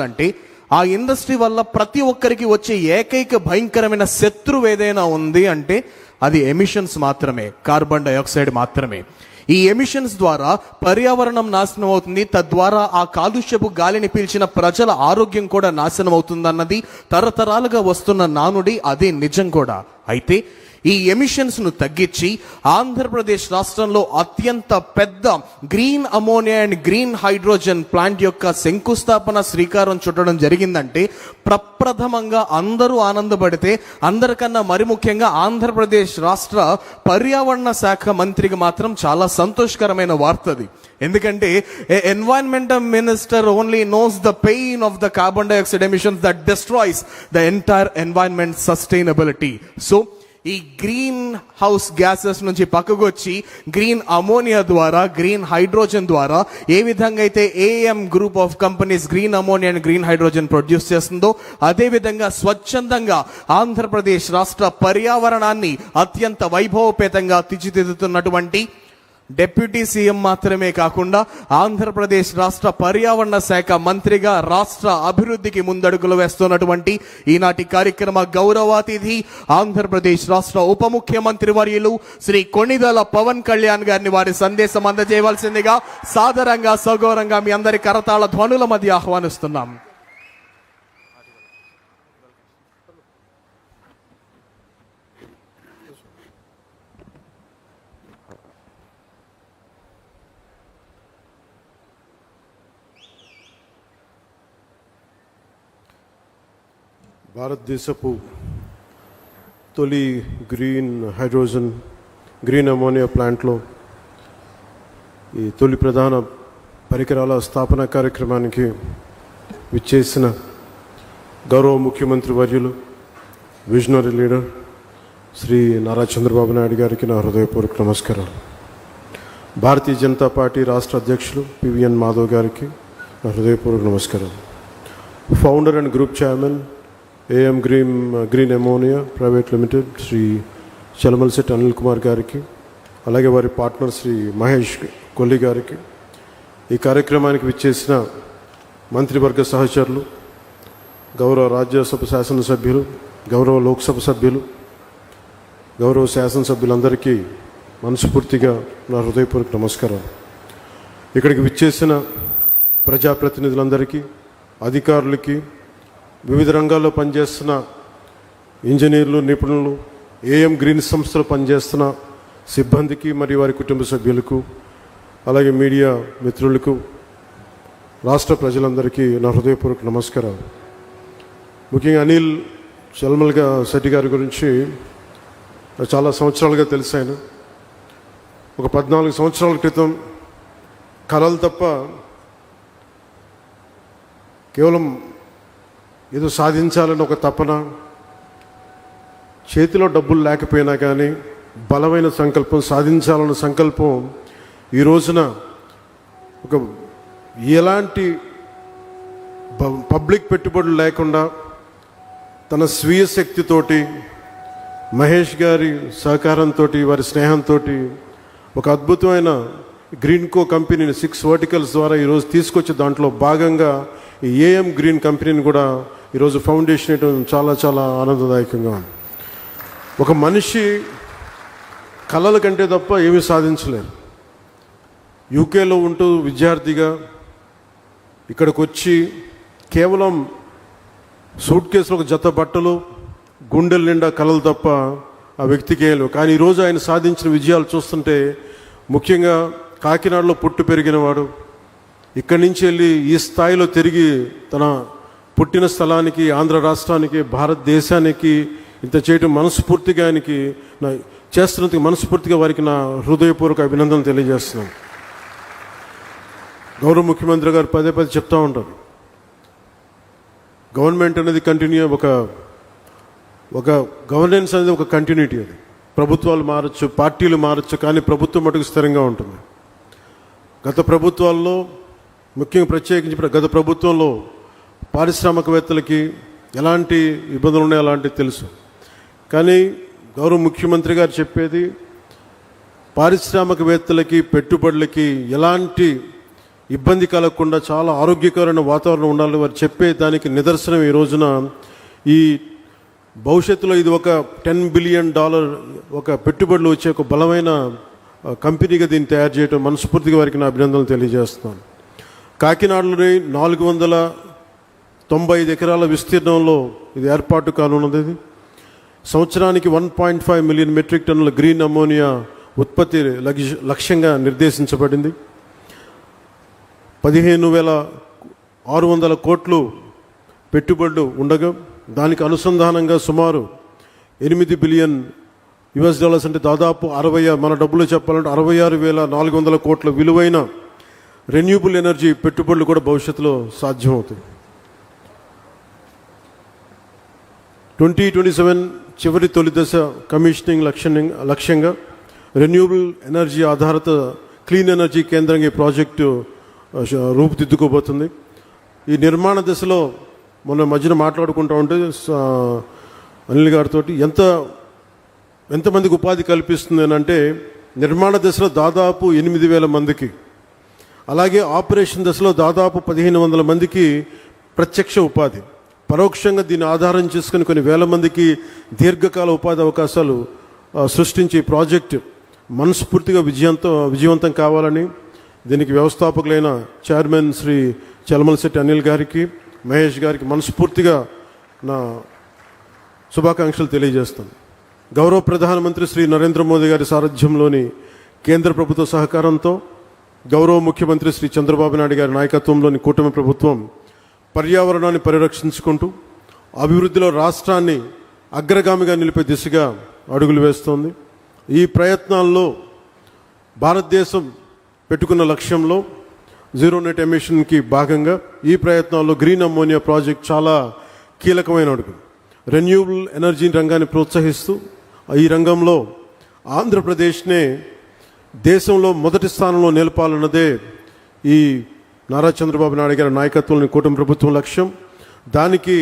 అంటే ఆ ఇండస్ట్రీ వల్ల ప్రతి ఒక్కరికి వచ్చే ఏకైక భయంకరమైన శత్రువు ఏదైనా ఉంది అంటే అది ఎమిషన్స్ మాత్రమే కార్బన్ డైఆక్సైడ్ మాత్రమే. ఈ ఎమిషన్స్ ద్వారా పర్యావరణం నాశనం అవుతుంది తద్వారా ఆ కాలుష్యపు గాలిని పీల్చిన ప్రజల ఆరోగ్యం కూడా నాశనం అవుతుందన్నది తరతరాలుగా వస్తున్న నానుడి అదే నిజం కూడా. అయితే ఈ ఎమిషన్స్ను తగ్గించి ఆంధ్రప్రదేశ్ రాష్ట్రంలో అత్యంత పెద్ద green ammonia and green hydrogen plant యొక్క శంకుస్థాపన శ్రీకారం చుట్టడం జరిగిందంటే ప్రప్రథమంగా అందరూ ఆనందపడితే అందరికన్నా మరి ముఖ్యంగా ఆంధ్రప్రదేశ్ రాష్ట్ర పర్యావరణ శాఖ మంత్రికి మాత్రం చాలా సంతోషకరమైన వార్తది ఎందుకంటే environmental minister only knows the pain of the carbon dioxide emissions that destroys the entire environment sustainability so ఈ గ్రీన్ హౌస్ గ్యాసెస్ నుంచి పక్కకు వచ్చి గ్రీన్ అమోనియా ద్వారా గ్రీన్ హైడ్రోజన్ ద్వారా ఏ విధంగా అయితే AM group of companies green ammonia and green hydrogen produce చేస్తుందో అదేవిధంగా స్వచ్ఛందంగా ఆంధ్రప్రదేశ్ రాష్ట్ర పర్యావరణాన్ని అత్యంత వైభవపేతంగా తీర్చిదిద్దుతున్నటువంటి డిప్యూటీ సీఎం మాత్రమే కాకుండా ఆంధ్రప్రదేశ్ రాష్ట్ర పర్యావరణ శాఖ మంత్రిగా రాష్ట్ర అభివృద్ధికి ముందడుగులు వేస్తున్నటువంటి ఈనాటి కార్యక్రమ గౌరవాతిథి ఆంధ్రప్రదేశ్ రాష్ట్ర ఉప ముఖ్యమంత్రి వర్యులు శ్రీ కొణిదల పవన్ కళ్యాణ్ గారిని వారి సందేశం అందజేయవలసిందిగా సాదరంగా సగౌరంగా మీ అందరి కరతాళ ధ్వనుల మధ్య ఆహ్వానిస్తున్నాం. భారతదేశపు తొలి గ్రీన్ హైడ్రోజన్ గ్రీన్ అమోనియా ప్లాంట్లో ఈ తొలి ప్రధాన పరికరాల స్థాపన కార్యక్రమానికి విచ్చేసిన గౌరవ ముఖ్యమంత్రి వర్యులు విజనరీ లీడర్ శ్రీ నారా చంద్రబాబు నాయుడు గారికి నా హృదయపూర్వక నమస్కారాలు. భారతీయ జనతా పార్టీ రాష్ట్ర అధ్యక్షులు పివిఎన్ మాధవ్ గారికి నా హృదయపూర్వక నమస్కారాలు. Founder and group chairman AM green green ammonia private limited Shri Chalamalasetti Anil Kumar గారికి అలాగే వారి పార్ట్నర్ శ్రీ మహేష్ కొల్లి గారికి ఈ కార్యక్రమానికి విచ్చేసిన మంత్రివర్గ సహచరులు గౌరవ రాజ్యసభ శాసనసభ్యులు గౌరవ లోక్సభ సభ్యులు గౌరవ శాసనసభ్యులందరికీ మనస్ఫూర్తిగా నా హృదయపూర్వక నమస్కారం ఇక్కడికి విచ్చేసిన ప్రజాప్రతినిధులందరికీ అధికారులకి వివిధ రంగాల్లో పనిచేస్తున్న ఇంజనీర్లు నిపుణులు ఏఎం గ్రీన్ సంస్థలో పనిచేస్తున్న సిబ్బందికి మరియు వారి కుటుంబ సభ్యులకు అలాగే మీడియా మిత్రులకు రాష్ట్ర ప్రజలందరికీ నా హృదయపూర్వక నమస్కారాలు. ముఖ్యంగా అనిల్ చల్మల్గా శెట్టి గారి గురించి చాలా సంవత్సరాలుగా తెలిసాను ఒక పద్నాలుగు సంవత్సరాల క్రితం కళలు తప్ప కేవలం ఏదో సాధించాలని ఒక తపన. చేతిలో డబ్బులు లేకపోయినా కానీ బలమైన సంకల్పం సాధించాలన్న సంకల్పం ఈ రోజున ఒక ఎలాంటి ప- పబ్లిక్ పెట్టుబడులు లేకుండా తన స్వీయ శక్తితోటి మహేష్ గారి సహకారంతో వారి స్నేహంతో ఒక అద్భుతమైన గ్రీన్ కో కంపెనీని సిక్స్ వర్టికల్స్ ద్వారా ఈరోజు తీసుకొచ్చి దాంట్లో భాగంగా ఈ ఏఎం గ్రీన్ కంపెనీని కూడా ఈరోజు ఫౌండేషన్ వేయడం చాలా చాలా ఆనందదాయకంగా ఉంది. ఒక మనిషి కళల కంటే తప్ప ఏమీ సాధించలేరు. యూకేలో ఉంటూ విద్యార్థిగా ఇక్కడికి వచ్చి కేవలం సూట్ కేసులో ఒక జత బట్టలు గుండెల నిండా కళలు తప్ప ఆ వ్యక్తికి ఏం కానీ ఈరోజు ఆయన సాధించిన విజయాలు చూస్తుంటే ముఖ్యంగా కాకినాడలో పుట్టి పెరిగినవాడు ఇక్కడి నుంచి వెళ్ళి ఈ స్థాయిలో తిరిగి తన పుట్టిన స్థలానికి ఆంధ్ర రాష్ట్రానికి భారతదేశానికి ఇంత చేయటం మనస్ఫూర్తిగా ఆయనకి నా చేస్తున్నందుకు మనస్ఫూర్తిగా వారికి నా హృదయపూర్వక అభినందనలు తెలియజేస్తున్నాను. గౌరవ ముఖ్యమంత్రి గారు పదే పదే చెప్తూ ఉంటారు. గవర్నమెంట్ అనేది కంటిన్యూ ఒక ఒక గవర్నెన్స్ అనేది ఒక కంటిన్యూటీ అది. ప్రభుత్వాలు మారచ్చు పార్టీలు మారచ్చు కానీ ప్రభుత్వం మటుకు స్థిరంగా ఉంటుంది. గత ప్రభుత్వాల్లో ముఖ్యంగా ప్రత్యేకించి గత ప్రభుత్వంలో పారిశ్రామికవేత్తలకి ఎలాంటి ఇబ్బందులు ఉన్నాయో అలాంటివి తెలుసు. కానీ గౌరవ ముఖ్యమంత్రి గారు చెప్పేది పారిశ్రామికవేత్తలకి పెట్టుబడులకి ఎలాంటి ఇబ్బంది కలగకుండా చాలా ఆరోగ్యకరమైన వాతావరణం ఉండాలని వారు చెప్పే దానికి నిదర్శనం ఈ రోజున ఈ భవిష్యత్తులో ఇది ఒక టెన్ బిలియన్ డాలర్ ఒక పెట్టుబడులు వచ్చే ఒక బలమైన కంపెనీగా దీన్ని తయారు చేయడం మనస్ఫూర్తిగా వారికి నా అభినందనలు తెలియజేస్తున్నాను. కాకినాడలోని నాలుగు వందల తొంభై ఐదు ఎకరాల విస్తీర్ణంలో ఇది ఏర్పాటు కానున్నది ఇది. సంవత్సరానికి one point five million metric టన్నుల గ్రీన్ అమోనియా ఉత్పత్తి లక్ష్య లక్ష్యంగా నిర్దేశించబడింది. పదిహేను వేల ఆరు వందల కోట్లు పెట్టుబడులు ఉండగా దానికి అనుసంధానంగా సుమారు ఎనిమిది బిలియన్ యుఎస్ డాలర్స్ అంటే దాదాపు అరవై మన డబ్బులు చెప్పాలంటే అరవై ఆరు వేల నాలుగు వందల కోట్ల విలువైన రెన్యూబుల్ ఎనర్జీ పెట్టుబడులు కూడా భవిష్యత్తులో సాధ్యమవుతాయి. ట్వంటీ ట్వంటీ సెవెన్ చివరి తొలి దశ కమిషనింగ్ లక్ష్యం లక్ష్యంగా రెన్యూబుల్ ఎనర్జీ ఆధారిత క్లీన్ ఎనర్జీ కేంద్రంగా ఈ ప్రాజెక్టు రూపుదిద్దుకోబోతుంది. ఈ నిర్మాణ దశలో మొన్న మధ్యన మాట్లాడుకుంటూ ఉంటే అనిల్ గారితో ఎంత ఎంతమందికి ఉపాధి కల్పిస్తుంది అని అంటే నిర్మాణ దశలో దాదాపు ఎనిమిది వేల మందికి అలాగే ఆపరేషన్ దశలో దాదాపు పదిహేను వందల మందికి ప్రత్యక్ష ఉపాధి. పరోక్షంగా దీన్ని ఆధారం చేసుకుని కొన్ని వేల మందికి దీర్ఘకాల ఉపాధి అవకాశాలు సృష్టించి సృష్టించే మనస్ఫూర్తిగా విజయంతో విజయవంతం కావాలని దీనికి వ్యవస్థాపకులైన చైర్మన్ శ్రీ చలమలశెట్టి అనిల్ గారికి మహేష్ గారికి మనస్ఫూర్తిగా నా శుభాకాంక్షలు తెలియజేస్తాను. గౌరవ ప్రధానమంత్రి శ్రీ నరేంద్ర మోదీ గారి సారథ్యంలోని కేంద్ర ప్రభుత్వ సహకారంతో గౌరవ ముఖ్యమంత్రి శ్రీ చంద్రబాబు నాయుడు గారి నాయకత్వంలోని కూటమి ప్రభుత్వం పర్యావరణాన్ని పరిరక్షించుకుంటూ అభివృద్ధిలో రాష్ట్రాన్ని అగ్రగామిగా నిలిపే దిశగా అడుగులు వేస్తోంది. ఈ ప్రయత్నాల్లో భారతదేశం పెట్టుకున్న లక్ష్యంలో జీరో నెట్ ఎమిషన్కి భాగంగా ఈ ప్రయత్నాల్లో గ్రీన్ అమ్మోనియా ప్రాజెక్ట్ చాలా కీలకమైన అడుగు. రెన్యూబుల్ ఎనర్జీ రంగాన్ని ప్రోత్సహిస్తూ ఈ రంగంలో ఆంధ్రప్రదేశ్నే దేశంలో మొదటి స్థానంలో నిలపాలన్నదే ఈ నారా చంద్రబాబు నాయుడు గారి నాయకత్వంలోని కూటమి ప్రభుత్వం లక్ష్యం. దానికి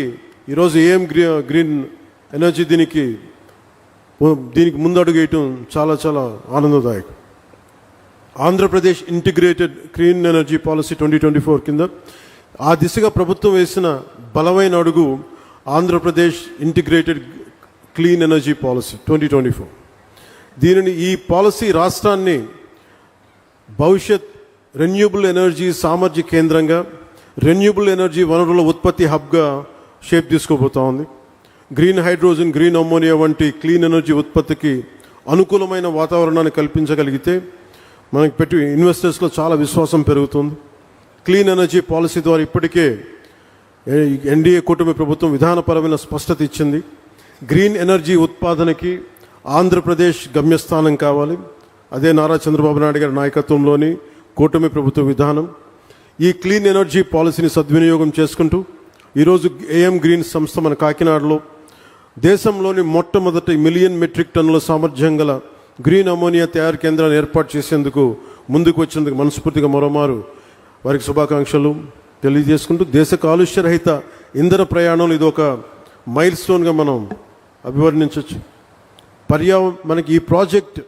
ఈరోజు ఏం గ్రీ గ్రీన్ ఎనర్జీ దీనికి దీనికి ముందడుగు వేయటం చాలా చాలా ఆనందదాయకం. Andhra Pradesh integrated clean energy policy twenty twenty four కింద ఆ దిశగా ప్రభుత్వం వేసిన బలమైన అడుగు Andhra Pradesh integrated clean energy policy twenty twenty four. దీనిని ఈ పాలసీ రాష్ట్రాన్ని భవిష్యత్ రెన్యూబుల్ ఎనర్జీ సామర్థ్య కేంద్రంగా రెన్యూబుల్ ఎనర్జీ వనరుల ఉత్పత్తి హబ్గా షేప్ తీసుకోబోతా ఉంది. గ్రీన్ హైడ్రోజన్ గ్రీన్ అమ్మోనియా వంటి క్లీన్ ఎనర్జీ ఉత్పత్తికి అనుకూలమైన వాతావరణాన్ని కల్పించగలిగితే మనకి పెట్టి ఇన్వెస్టర్స్లో చాలా విశ్వాసం పెరుగుతుంది. క్లీన్ ఎనర్జీ పాలసీ ద్వారా ఇప్పటికే ఎన్డీఏ కూటమి ప్రభుత్వం విధానపరమైన స్పష్టత ఇచ్చింది. గ్రీన్ ఎనర్జీ ఉత్పాదనకి ఆంధ్రప్రదేశ్ గమ్యస్థానం కావాలి. అదే నారా చంద్రబాబు నాయుడు గారి నాయకత్వంలోని కూటమి ప్రభుత్వ విధానం ఈ క్లీన్ ఎనర్జీ పాలసీని సద్వినియోగం చేసుకుంటూ ఈరోజు ఏఎం గ్రీన్ సంస్థ మన కాకినాడలో దేశంలోని మొట్టమొదటి మిలియన్ మెట్రిక్ టన్నుల సామర్థ్యం గల గ్రీన్ అమోనియా తయారు కేంద్రాన్ని ఏర్పాటు చేసేందుకు ముందుకు వచ్చేందుకు మనస్ఫూర్తిగా మరోమారు వారికి శుభాకాంక్షలు తెలియజేసుకుంటూ దేశ కాలుష్య రహిత ఇంధన ప్రయాణంలో ఇది ఒక మైల్ స్టోన్గా మనం అభివర్ణించవచ్చు పర్యావ మనకి ఈ ప్రాజెక్ట్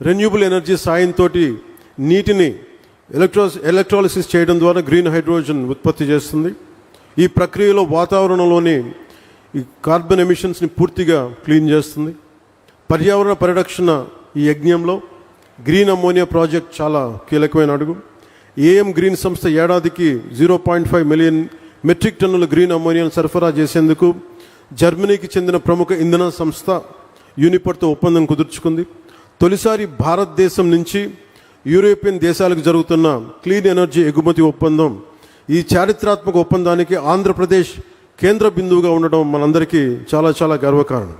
రెన్యూబుల్ ఎనర్జీ సాయంతో నీటిని ఎలక్ట్రో ఎలక్ట్రాలిసిస్ చేయడం ద్వారా గ్రీన్ హైడ్రోజన్ ఉత్పత్తి చేస్తుంది. ఈ ప్రక్రియలో వాతావరణంలోని ఈ కార్బన్ ఎమిషన్స్ని పూర్తిగా క్లీన్ చేస్తుంది. పర్యావరణ పరిరక్షణ ఈ యజ్ఞంలో గ్రీన్ అమ్మోనియా ప్రాజెక్ట్ చాలా కీలకమైన అడుగు. ఏఎం గ్రీన్ సంస్థ ఏడాదికి zero point five million metric టన్నుల గ్రీన్ అమ్మోనియాను సరఫరా చేసేందుకు జర్మనీకి చెందిన ప్రముఖ ఇంధన సంస్థ యూనిపర్తో ఒప్పందం కుదుర్చుకుంది. తొలిసారి భారతదేశం నుంచి యూరోపియన్ దేశాలకు జరుగుతున్న క్లీన్ ఎనర్జీ ఎగుమతి ఒప్పందం ఈ చారిత్రాత్మక ఒప్పందానికి ఆంధ్రప్రదేశ్ కేంద్ర బిందువుగా ఉండడం మనందరికీ చాలా చాలా గర్వకారణం.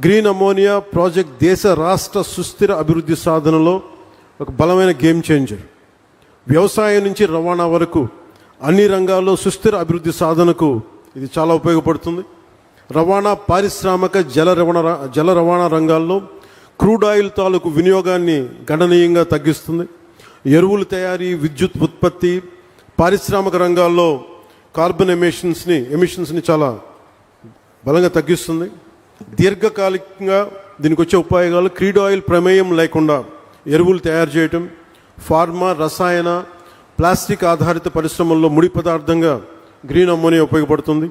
గ్రీన్ అమోనియా ప్రాజెక్ట్ దేశ రాష్ట్ర సుస్థిర అభివృద్ధి సాధనలో ఒక బలమైన గేమ్ చేంజర్. వ్యవసాయం నుంచి రవాణా వరకు అన్ని రంగాల్లో సుస్థిర అభివృద్ధి సాధనకు ఇది చాలా ఉపయోగపడుతుంది. రవాణా పారిశ్రామిక జల రవాణా జల రవాణా రంగాల్లో క్రూడ్ ఆయిల్ తాలూకు వినియోగాన్ని గణనీయంగా తగ్గిస్తుంది. ఎరువుల తయారీ విద్యుత్ ఉత్పత్తి పారిశ్రామిక రంగాల్లో కార్బన్ ఎమిషన్స్ని ఎమిషన్స్ని చాలా బలంగా తగ్గిస్తుంది. దీర్ఘకాలికంగా దీనికి వచ్చే ఉపయోగాలు క్రీడ్ ఆయిల్ ప్రమేయం లేకుండా ఎరువులు తయారు చేయటం ఫార్మా రసాయన ప్లాస్టిక్ ఆధారిత పరిశ్రమల్లో ముడి పదార్థంగా గ్రీన్ అమ్మోనియా ఉపయోగపడుతుంది.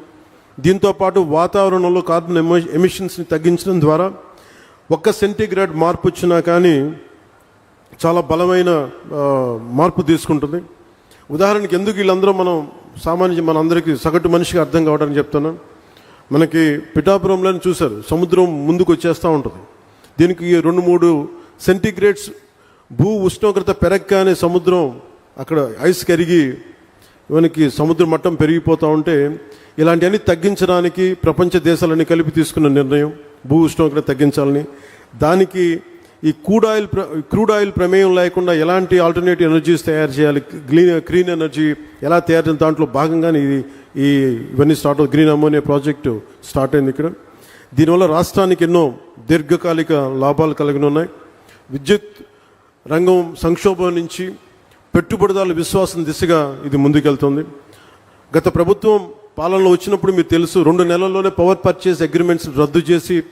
దీంతో పాటు వాతావరణంలో కార్బన్ ఎమి ఎమిషన్స్ని తగ్గించడం ద్వారా ఒక్క సెంటీగ్రేడ్ మార్పు వచ్చినా కానీ చాలా బలమైన మార్పు తీసుకుంటుంది. ఉదాహరణకి ఎందుకు వీళ్ళందరూ మనం సామాన్య మనందరికీ సగటు మనిషికి అర్థం కావడానికి చెప్తున్నాం. మనకి పిఠాపురంలోనే చూశారు సముద్రం ముందుకు వచ్చేస్తూ ఉంటుంది. దీనికి రెండు మూడు సెంటీగ్రేడ్స్ భూ ఉష్ణోగ్రత పెరగగానే సముద్రం అక్కడ ఐస్ కరిగి మనకి సముద్ర మట్టం పెరిగిపోతూ ఉంటే ఇలాంటివన్నీ తగ్గించడానికి ప్రపంచ దేశాలన్నీ కలిపి తీసుకున్న నిర్ణయం. భూ ఉష్ణోగ్రత తగ్గించాలని. దానికి ఈ క్రూడ్ ఆయిల్ ప్ర- క్రూడ్ ఆయిల్ ప్రమేయం లేకుండా ఎలాంటి ఆల్టర్నేటివ్ ఎనర్జీస్ తయారు చేయాలి? గ్లీన్ క్లీన్ ఎనర్జీ ఎలా తయారు చేయాలి? దాంట్లో భాగంగానే ఇది ఈ ఇవన్నీ స్టార్ట్ అవుతుంది గ్రీన్ అమోనియా ప్రాజెక్టు స్టార్ట్ అయింది ఇక్కడ. దీనివల్ల రాష్ట్రానికి ఎన్నో దీర్ఘకాలిక లాభాలు కలిగి ఉన్నాయి విద్యుత్ రంగం సంక్షోభం నుంచి పెట్టుబడిదారుల విశ్వాసం దిశగా ఇది ముందుకెళ్తుంది. గత ప్రభుత్వం పాలనలో వచ్చినప్పుడు మీకు తెలుసు రెండు నెలల్లోనే పవర్ పర్చేస్ అగ్రిమెంట్స్ రద్దు చేసి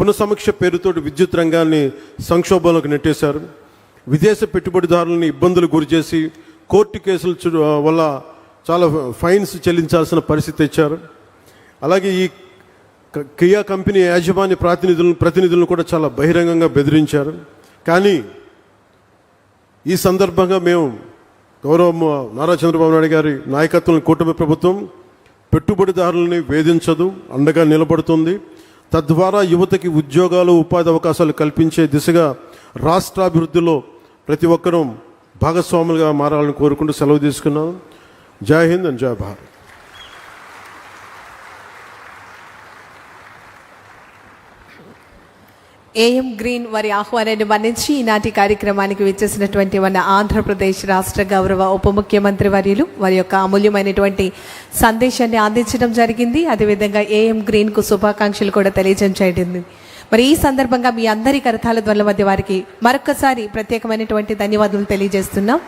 పునఃసమీక్ష పేరుతో విద్యుత్ రంగాన్ని సంక్షోభంలోకి నెట్టేశారు. విదేశ పెట్టుబడిదారులని ఇబ్బందులు గురి చేసి కోర్టు కేసుల వల్ల చాలా ఫైన్స్ చెల్లించాల్సిన పరిస్థితి తెచ్చారు. అలాగే ఈ క- కియా కంపెనీ యాజమాన్య ప్రాతినిధులను ప్రతినిధులను కూడా చాలా బహిరంగంగా బెదిరించారు. కానీ ఈ సందర్భంగా మేము గౌరవ నారా చంద్రబాబు నాయుడు గారి నాయకత్వం కూటమి ప్రభుత్వం పెట్టుబడిదారులని వేధించదు అండగా నిలబడుతుంది. తద్వారా యువతకి ఉద్యోగాలు ఉపాధి అవకాశాలు కల్పించే దిశగా రాష్ట్రాభివృద్ధిలో ప్రతి ఒక్కరూ భాగస్వాములుగా మారాలని కోరుకుంటూ సెలవు తీసుకున్నాను. జై హింద్ అండ్ జై భారత్. ఏఎం గ్రీన్ వారి ఆహ్వానాన్ని మన్నించి ఈనాటి కార్యక్రమానికి విచ్చేసినటువంటి మన ఆంధ్రప్రదేశ్ రాష్ట్ర గౌరవ ఉప ముఖ్యమంత్రి వర్యులు వారి యొక్క అమూల్యమైనటువంటి సందేశాన్ని అందించడం జరిగింది. అదేవిధంగా ఏఎం గ్రీన్కు శుభాకాంక్షలు కూడా తెలియజేయడం. జరిగింది మరి ఈ సందర్భంగా మీ అందరి కరతాల ద్వారా మధ్య వారికి మరొకసారి ప్రత్యేకమైనటువంటి ధన్యవాదాలు తెలియజేస్తున్నాం.